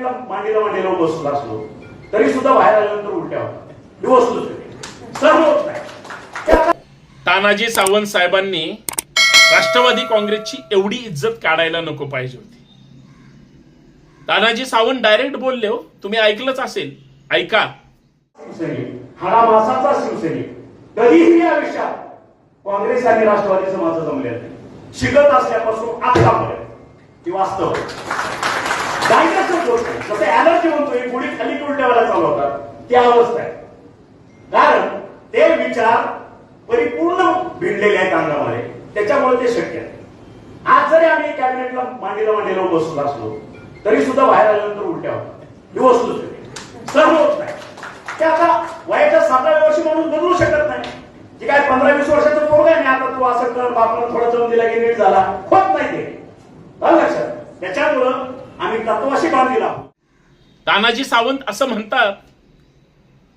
कॅबिनेटला मांडीला मांडीला बसलो असलो तरी सुद्धा बाहेर आल्यानंतर उलट्या होतात. वस्तू सर्व होत नाही. तानाजी सावंत साहेबांनी राष्ट्रवादी काँग्रेसची एवढी इज्जत काढायला नको पाहिजे होती. तानाजी सावंत डायरेक्ट बोलले हो तुम्ही ऐकलंच असेल. ऐका. शिवसैनिक हा मासाचा शिवसैनिक कधीही आयुष्यात काँग्रेस आणि राष्ट्रवादीचं माझं जमलेलं नाही. शिकत असल्यापासून आतापर्यंत ही वास्तव. जसं एनर्जी म्हणतोय गुढी खाली उलट्यावाला चालवतात त्या अवस्था आहे. कारण ते विचार परिपूर्ण भिडलेले आहेत अंगामध्ये. त्याच्यामुळे ते शक्य आहे. आज जरी आम्ही कॅबिनेटला मांडीला मांडीला बसलो असलो तरी सुद्धा बाहेर आल्यानंतर उलट्या होतात. ही वस्तू सर्व होत नाही ते आता वयाच्या सातव्या वर्षी माणूस बदलू शकत नाही. जे काय पंधरा वीस वर्षाचं पोरग आहे आता तू असं कर बापानं थोडा जाऊन दिला की नीट झाला होत नाही ते. लक्षात. त्याच्यामुळं आम्ही तत्वाशी बांधील आहोत. तानाजी सावंत असं म्हणतात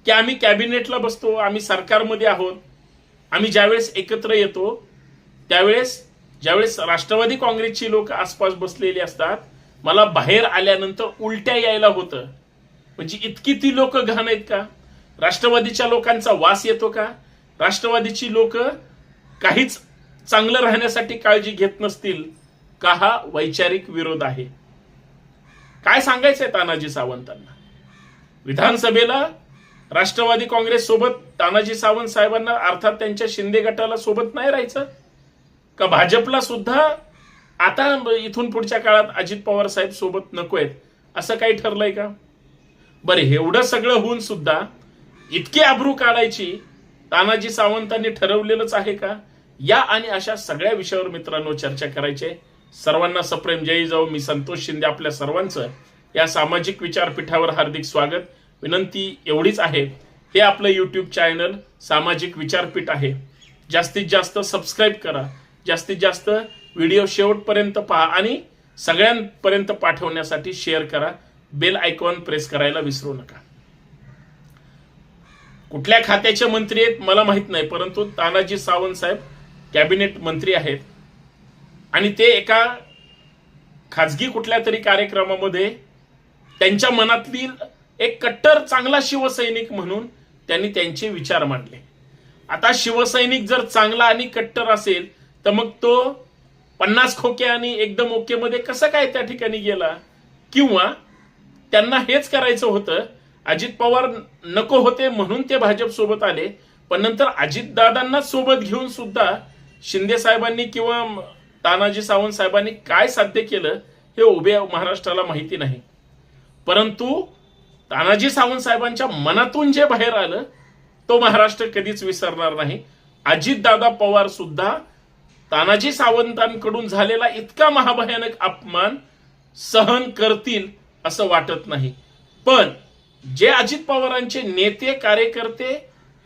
की आम्ही कॅबिनेटला बसतो आम्ही सरकारमध्ये आहोत आम्ही ज्यावेळेस एकत्र येतो त्यावेळेस ज्यावेळेस राष्ट्रवादी काँग्रेसची लोक आसपास बसलेली असतात मला बाहेर आल्यानंतर उलट्या यायला होतं. म्हणजे इतकी ती लोक घाण आहेत का? राष्ट्रवादीच्या लोकांचा वास येतो का? राष्ट्रवादीची लोक काहीच चांगलं राहण्यासाठी काळजी घेत नसतील का हा वैचारिक विरोध आहे? काय सांगायचंय तानाजी सावंतांना? विधानसभेला राष्ट्रवादी काँग्रेस सोबत तानाजी सावंत साहेबांना अर्थात त्यांच्या शिंदे गटाला सोबत नाही राहायचं? का भाजपला सुद्धा आता इथून पुढच्या काळात अजित पवार साहेब सोबत नको आहेत असं काही ठरलंय का? बरं एवढं सगळं होऊन सुद्धा इतकी आबरू काढायची तानाजी सावंतांनी ठरवलेलंच आहे का? या आणि अशा सगळ्या विषयावर मित्रांनो चर्चा करायची आहे. सर्वांना सप्रेम. जय जाऊ. मी संतोष शिंदे आपल्या सर्वांचं या सामाजिक विचारपीठावर हार्दिक स्वागत. विनंती एवढीच आहे. हे आपलं यूट्यूब चॅनल सामाजिक विचारपीठ आहे. जास्तीत जास्त सबस्क्राईब करा. जास्तीत जास्त व्हिडिओ शेवटपर्यंत पहा आणि सगळ्यांपर्यंत पाठवण्यासाठी शेअर करा. बेल आयकॉन प्रेस करायला विसरू नका. कुठल्या खात्याचे मंत्री आहेत मला माहीत नाही परंतु तानाजी सावंत साहेब कॅबिनेट मंत्री आहेत. आणि ते एका खाजगी कुठल्या तरी कार्यक्रमामध्ये त्यांच्या मनातील एक कट्टर चांगला शिवसैनिक म्हणून त्यांनी त्यांचे विचार मांडले. आता शिवसैनिक जर चांगला आणि कट्टर असेल तर मग तो पन्नास खोके आणि एकदम ओके मध्ये कसं काय त्या ठिकाणी गेला? किंवा त्यांना हेच करायचं होतं अजित पवार नको होते म्हणून ते भाजप सोबत आले पण नंतर अजितदादांना सोबत घेऊन सुद्धा शिंदे साहेबांनी किंवा तानाजी सावंत साहेबांनी काय साध्य केलं हे उभ्या महाराष्ट्राला माहिती नाही. परंतु तानाजी सावंत साहेबांच्या मनातून जे बाहेर आलं तो महाराष्ट्र कधीच विसरणार नाही. अजितदादा पवार सुद्धा तानाजी सावंतांकडून झालेला इतका महाभयानक अपमान सहन करतील असं वाटत नाही. पण जे अजित पवारांचे नेते कार्यकर्ते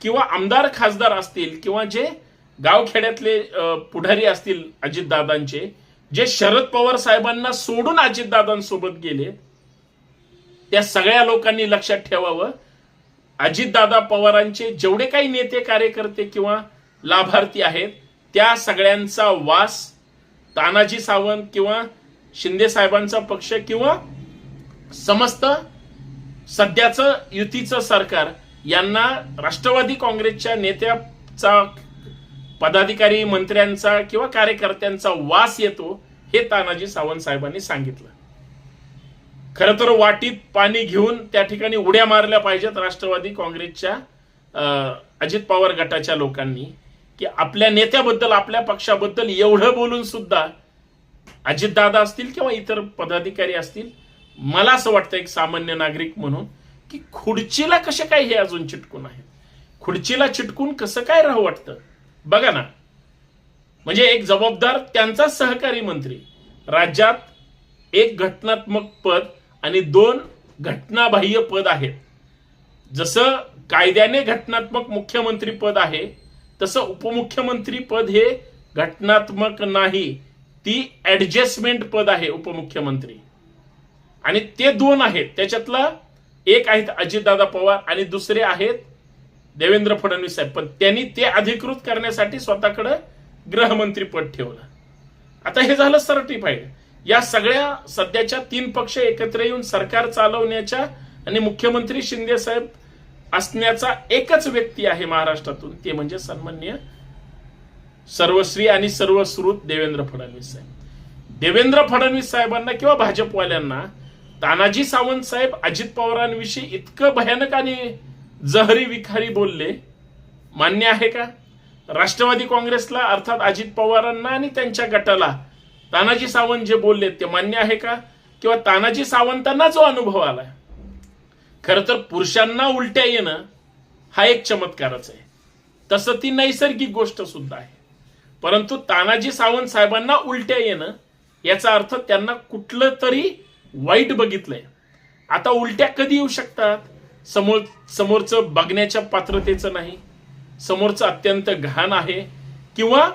किंवा आमदार खासदार असतील किंवा जे गावखेड्यातले पुढारी असतील अजितदादांचे जे शरद पवार साहेबांना सोडून अजितदादांसोबत गेले त्या सगळ्या लोकांनी लक्षात ठेवावं. अजितदादा पवारांचे जेवढे काही नेते कार्यकर्ते किंवा लाभार्थी आहेत त्या सगळ्यांचा वास तानाजी सावंत किंवा शिंदे साहेबांचा पक्ष किंवा समस्त सध्याचं युतीचं सरकार यांना राष्ट्रवादी काँग्रेसच्या नेत्याचा पदाधिकारी मंत्र्यांचा किंवा कार्यकर्त्यांचा वास येतो हे तानाजी सावंत साहेबांनी सांगितलं. खर तर वाटीत पाणी घेऊन त्या ठिकाणी उड्या मारल्या पाहिजेत राष्ट्रवादी काँग्रेसच्या अं, अजित पवार गटाच्या लोकांनी की आपल्या नेत्याबद्दल आपल्या पक्षाबद्दल एवढं बोलून सुद्धा अजितदादा असतील किंवा इतर पदाधिकारी असतील मला असं वाटतं एक सामान्य नागरिक म्हणून की खुर्चीला कसे काय हे अजून चिटकून आहेत? खुर्चीला चिटकून कसं काय राहू वाटतं? बघा ना. म्हणजे एक जबाबदार त्यांचा सहकारी मंत्री. राज्यात एक घटनात्मक पद आणि दोन घटनाबाह्य पद आहेत. जसं कायद्याने घटनात्मक मुख्यमंत्री पद आहे तसं उपमुख्यमंत्री पद हे घटनात्मक नाही. ती ऍडजस्टमेंट पद आहे उपमुख्यमंत्री. आणि ते दोन आहेत. त्याच्यातला एक आहेत अजितदादा पवार आणि दुसरे आहेत देवेंद्र फडणवीस साहेब पण त्यांनी ते अधिकृत करण्यासाठी स्वतःकडे गृहमंत्रीपद ठेवलं. आता हे झालं सर्टिफाईड. या सगळ्या सध्याच्या तीन पक्ष एकत्र येऊन सरकार चालवण्याच्या आणि मुख्यमंत्री शिंदे साहेब असण्याचा एकच व्यक्ती आहे महाराष्ट्रातून ते म्हणजे सन्मान्य सर्वश्री आणि सर्वश्रुत देवेंद्र फडणवीस साहेब. देवेंद्र फडणवीस साहेबांना किंवा भाजपवाल्यांना तानाजी सावंत साहेब अजित पवारांविषयी इतकं भयानक आणि जहरी विखारी बोलले मान्य आहे का? राष्ट्रवादी काँग्रेसला अर्थात अजित पवारांना आणि त्यांच्या गटाला तानाजी सावंत जे बोलले ते मान्य आहे का? किंवा तानाजी सावंतांना जो अनुभव आला? खर तर पुरुषांना उलट्या येणं हा एक चमत्कारच आहे. तसं ती नैसर्गिक गोष्ट सुद्धा आहे. परंतु तानाजी सावंत साहेबांना उलट्या येणं याचा अर्थ त्यांना कुठलं तरी वाईट बघितलंय. आता उलट्या कधी येऊ शकतात? समोर समोरचं बघण्याच्या पात्रतेचं नाही समोरचं अत्यंत घाण आहे किंवा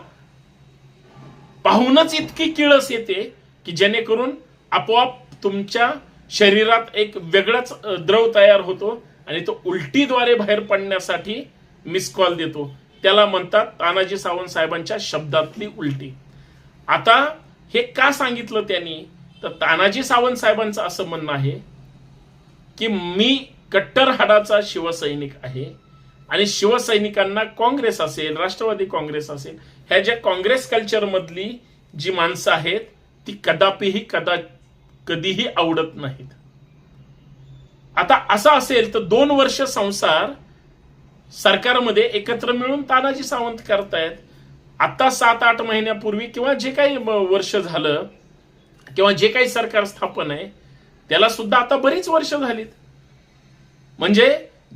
पाहूनच इतकी किळस येते की जेणेकरून आपोआप तुमच्या शरीरात एक वेगळाच द्रव तयार होतो आणि तो उलटीद्वारे बाहेर पडण्यासाठी मिस कॉल देतो. त्याला म्हणतात तानाजी सावंत साहेबांच्या शब्दातली उलटी. आता हे का सांगितलं त्यांनी? तर तानाजी सावंत साहेबांचं असं म्हणणं आहे की मी कट्टर हाडाचा शिवसैनिक आहे आणि शिवसैनिकांना काँग्रेस असेल राष्ट्रवादी काँग्रेस असेल ह्या ज्या काँग्रेस कल्चर मधली जी माणसं आहेत ती कदापिही कदा कधीही आवडत नाहीत. आता असं असेल तर दोन वर्ष संसार सरकारमध्ये एकत्र मिळून तानाजी सावंत करतायत. आता सात आठ महिन्यापूर्वी किंवा जे काही वर्ष झालं किंवा जे काही सरकार स्थापन आहे त्याला सुद्धा आता बरीच वर्ष झालीत. म्हणजे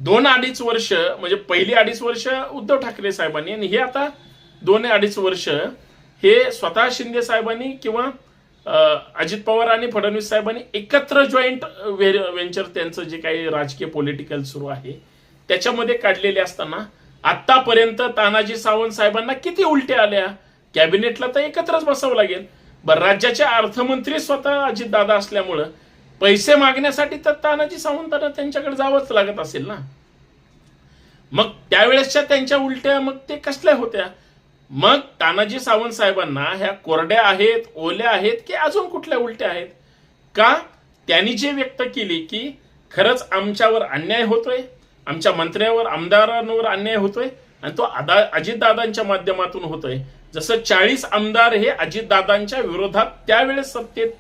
दोन अडीच वर्ष म्हणजे पहिली अडीच वर्ष उद्धव ठाकरे साहेबांनी आणि हे आता दोन अडीच वर्ष हे स्वतः शिंदे साहेबांनी किंवा अजित पवार आणि फडणवीस साहेबांनी एकत्र जॉईंट व्हेंचर त्यांचं जे काही राजकीय पॉलिटिकल सुरू आहे त्याच्यामध्ये काढलेले असताना आतापर्यंत तानाजी सावंत साहेबांना किती उलट्या आल्या? कॅबिनेटला तर एकत्रच बसावं लागेल. बरं राज्याचे अर्थमंत्री स्वतः अजित दादा असल्यामुळं पैसे मागण्यासाठी तर तानाजी सावंतांना त्यांच्याकडे जावंच लागत असेल ना? मग त्यावेळेसच्या त्यांच्या उलट्या मग ते कसल्या होत्या? मग तानाजी सावंत साहेबांना ह्या कोरड्या आहेत ओल्या आहेत की अजून कुठल्या उलट्या आहेत? का त्यांनी जे व्यक्त केली की खरंच आमच्यावर अन्याय होतोय आमच्या मंत्र्यावर आमदारांवर अन्याय होतोय आणि तो आदा अजितदादांच्या माध्यमातून होतोय. जसं चाळीस आमदार हे अजितदादांच्या विरोधात त्यावेळेस सत्तेत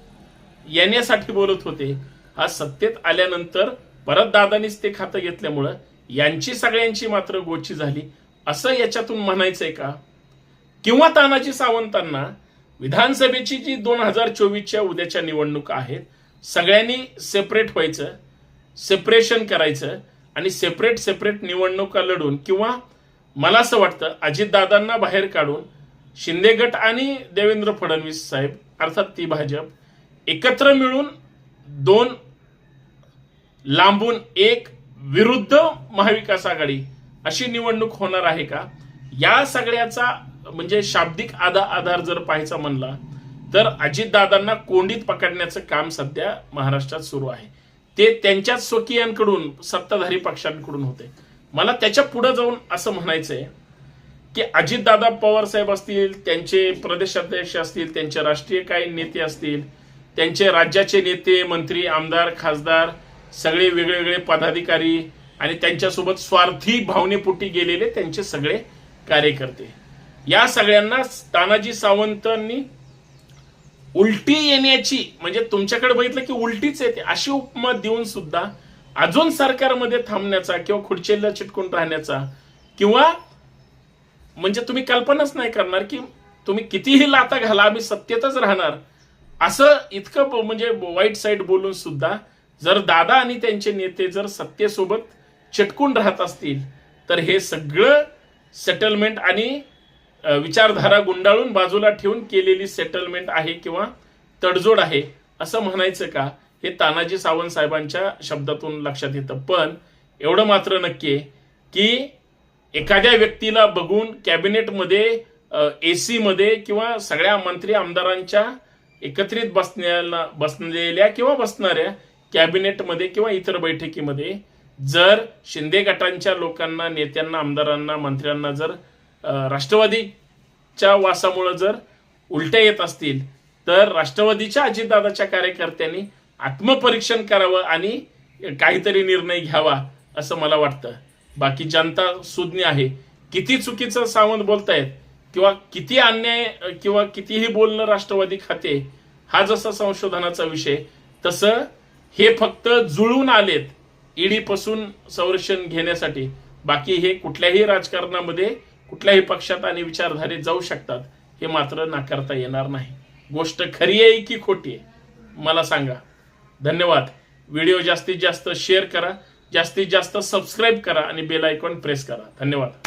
येण्यासाठी बोलत होते. हा सत्तेत आल्यानंतर परत दादानीच ते खातं घेतल्यामुळं यांची सगळ्यांची मात्र गोची झाली. असं याच्यातून म्हणायचंय का? किंवा तानाजी सावंतांना विधानसभेची जी दोन हजार चोवीसच्या उद्याच्या निवडणुका आहेत सगळ्यांनी सेपरेट व्हायचं सेपरेशन करायचं आणि सेपरेट सेपरेट निवडणुका लढून किंवा मला असं वाटतं अजितदादांना बाहेर काढून शिंदे गट आणि देवेंद्र फडणवीस साहेब अर्थात ती भाजप एकत्र मिळून दोन लांबून एक विरुद्ध महाविकास आघाडी अशी निवडणूक होणार आहे का? या सगळ्याचा म्हणजे शाब्दिक आधा आधार जर पाहायचा म्हणला तर अजितदादांना कोंडीत पकडण्याचं काम सध्या महाराष्ट्रात सुरू आहे. ते त्यांच्याच स्वकीयांकडून सत्ताधारी पक्षांकडून होते. मला त्याच्या पुढे जाऊन असं म्हणायचंय की अजितदादा पवार साहेब असतील त्यांचे प्रदेशाध्यक्ष असतील त्यांचे राष्ट्रीय काही नेते असतील त्यांचे राज्याचे नेते मंत्री आमदार खासदार सगळे वेगवेगळे पदाधिकारी आणि त्यांच्यासोबत स्वार्थी भावनेपोटी गेलेले त्यांचे सगळे कार्यकर्ते. या सगळ्यांना तानाजी सावंतांनी उलटी येण्याची म्हणजे तुमच्याकडे बघितलं की उलटीच येते अशी उपमा देऊन सुद्धा अजून सरकारमध्ये थांबण्याचा किंवा खुर्चीला चिटकून राहण्याचा किंवा म्हणजे तुम्ही कल्पनाच नाही करणार की तुम्ही कितीही लाता घाला आम्ही सत्तेतच राहणार. असं इतकं म्हणजे वाईट साईड बोलून सुद्धा जर दादा आणि त्यांचे नेते जर सत्तेसोबत चिटकून राहत असतील तर हे सगळं सेटलमेंट आणि विचारधारा गुंडाळून बाजूला ठेवून केलेली सेटलमेंट आहे किंवा तडजोड आहे असं म्हणायचं का? हे तानाजी सावंत साहेबांच्या शब्दातून लक्षात येतं. पण एवढं मात्र नक्की की एखाद्या व्यक्तीला बघून कॅबिनेटमध्ये ए सीमध्ये किंवा सगळ्या मंत्री आमदारांच्या एकत्रित बसण्याला बसलेल्या किंवा बसणाऱ्या कॅबिनेटमध्ये किंवा इतर बैठकीमध्ये जर शिंदे गटांच्या लोकांना नेत्यांना आमदारांना मंत्र्यांना जर राष्ट्रवादीच्या वासामुळं जर उलट्या येत असतील तर राष्ट्रवादीच्या अजितदादाच्या कार्यकर्त्यांनी आत्मपरीक्षण करावं आणि काहीतरी निर्णय घ्यावा असं मला वाटतं. बाकी जनता सुज्ञ आहे. किती चुकीचं सावंत बोलतायत किंवा किती अन्याय किंवा कितीही बोलणं राष्ट्रवादी खाते हा जसा संशोधनाचा विषय तसं हे फक्त जुळून आलेत ईडीपासून संरक्षण घेण्यासाठी. बाकी हे कुठल्याही राजकारणामध्ये कुठल्याही पक्षात आणि विचारधारेत जाऊ शकतात हे मात्र नाकारता येणार नाही. गोष्ट खरी आहे की खोटी आहे? मला सांगा. धन्यवाद. व्हिडिओ जास्तीत जास्त शेअर करा जास्तीत जास्त सबस्क्राईब करा आणि बेल आयकॉन प्रेस करा. धन्यवाद.